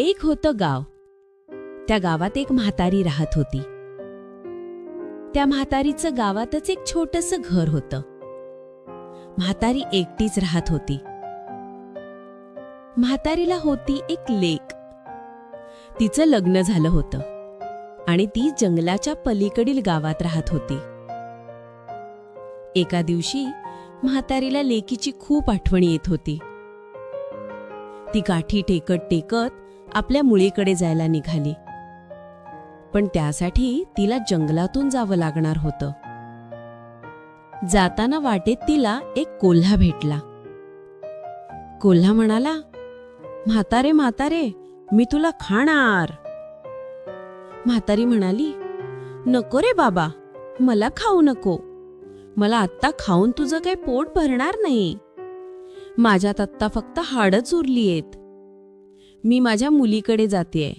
एक होतं गाव. त्या गावात एक म्हातारी राहत होती. त्या म्हातारीचं गावातच एक छोटस घर होतं. म्हातारी एकटीच राहत होती. म्हातारीला होती एक लेक. तिचं लग्न झालं होतं आणि ती जंगलाच्या पलीकडील गावात राहत होती. एका दिवशी म्हातारीला लेकीची खूप आठवण येत होती. ती काठी टेकत टेकत आपल्या मुळीकडे जायला निघाली. पण त्यासाठी तिला जंगलातून जावं लागणार होतं. जाताना वाटेत तिला एक कोल्हा भेटला. कोल्हा म्हणाला म्हातारे म्हातारे मी तुला खाणार. म्हातारी म्हणाली नको रे बाबा मला खाऊ नको. मला आत्ता खाऊन तुझं काही पोट भरणार नाही. माझ्यात आत्ता फक्त हाडच उरलीयेत. मी माझ्या मुलीकडे जातेय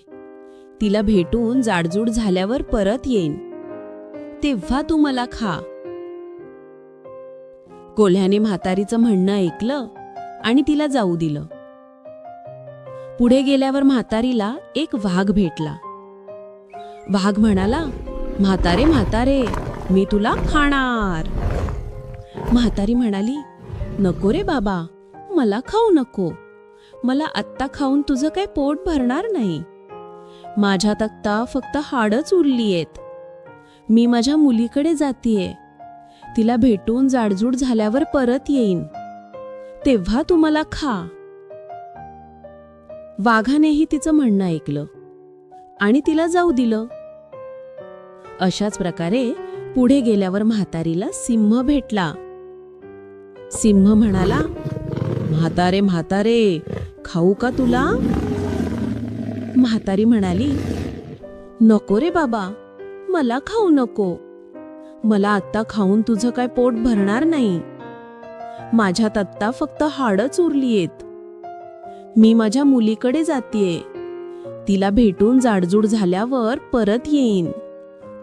तिला भेटून जाडजूड झाल्यावर परत येईन. तेव्हा तू मला खा. कोल्ह्याने म्हातारीचं म्हणणं ऐकलं आणि तिला जाऊ दिलं. पुढे गेल्यावर म्हातारीला एक वाघ भेटला. वाघ म्हणाला म्हातारे म्हातारे मी तुला खाणार. म्हातारी म्हणाली नको रे बाबा मला खाऊ नको. मला आत्ता खाऊन तुझं काय पोट भरणार नाही. माझ्या तक्ता फक्त हाडच उरलीयेत. मी माझ्या मुलीकडे जातीये. तिला भेटून जाडजूड झाल्यावर परत येईन. तेव्हा तू मला खा. वाघानेही तिचं म्हणणं ऐकलं आणि तिला जाऊ दिलं. अशाच प्रकारे पुढे गेल्यावर म्हातारीला सिंह भेटला. सिंह म्हणाला म्हातारे म्हातारे खाऊ का तुला? म्हातारी म्हणाली नको रे बाबा मला खाऊ नको. मला आत्ता खाऊन तुझं काय पोट भरणार नाही. माझ्यात आत्ता फक्त हाडच उरलीयेत. मी माझ्या मुलीकडे जातीये. तिला भेटून जाडजूड झाल्यावर परत येईन.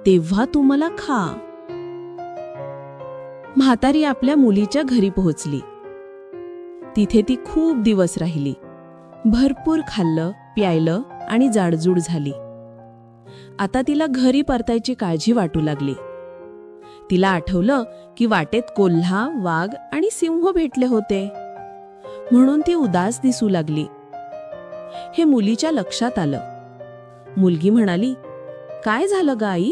तेव्हा तू मला खा. म्हातारी आपल्या मुलीच्या घरी पोहोचली. तिथे ती खूप दिवस राहिली. भरपूर खाल्लं प्यायलं आणि जाडजूड झाली. आता तिला घरी परतायची काळजी वाटू लागली. तिला आठवलं की वाटेत कोल्हा वाघ आणि सिंह भेटले होते. म्हणून ती उदास दिसू लागली. हे मुलीच्या लक्षात आलं. मुलगी म्हणाली काय झालं ग आई?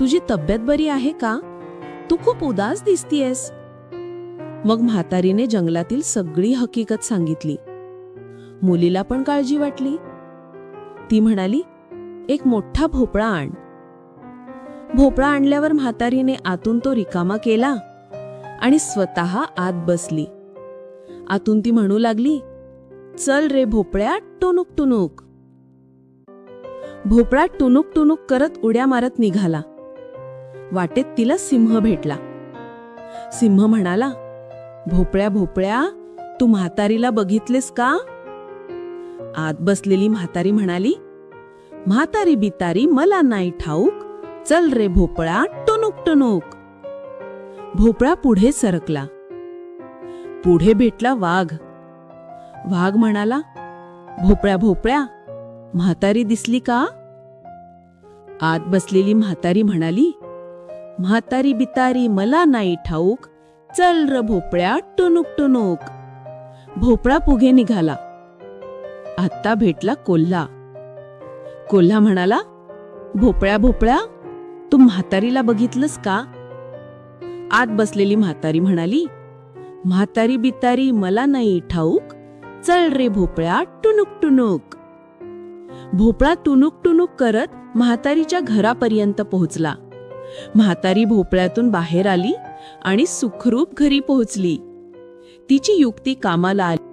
तुझी तब्येत बरी आहे का? तू खूप उदास दिसतीयस. मग म्हातारीने जंगलातील सगळी हकीकत सांगितली. मुलीला पण काळजी वाटली. ती म्हणाली एक मोठा भोपळा आण. भोपळा आणल्यावर म्हातारीने आतून तो रिकामा केला आणि स्वतः आत बसली. आतून ती म्हणू लागली चल रे भोपळ्या टुनुक टुनुक भोपळा टुनुक टुनुक करत उड्या मारत निघाला. वाटेत तिला सिंह भेटला. सिंह म्हणाला भोपळ्या भोपळ्या तू म्हातारीला बघितलेस का? आत बसलेली म्हातारी म्हणाली म्हातारी बितारी मला नाही ठाऊक. चल रे भोपळा टुनुक टुनुक भोपळा पुढे सरकला. पुढे भेटला वाघ. वाघ म्हणाला भोपळ्या भोपळ्या म्हातारी दिसली का? आत बसलेली म्हातारी म्हणाली म्हातारी बितारी मला नाही ठाऊक. चल र भोपळ्या टुनुक टुनुक भोपळा पुढे निघाला. आत्ता भेटला कोल्हा. कोल्हा म्हणाला भोपळ्या भोपळ्या तू म्हातारीला बघितलंस का? आत बसलेली म्हातारी म्हणाली म्हातारी बितारी मला नाही ठाऊक. चल रे भोपळ्या टुनुक टुनुक भोपळा टुनुक टुनुक करत म्हातारीच्या घरापर्यंत पोहोचला. म्हातारी भोपळ्यातून बाहेर आली आणि सुखरूप घरी पोहोचली. तिची युक्ती कामाला आली.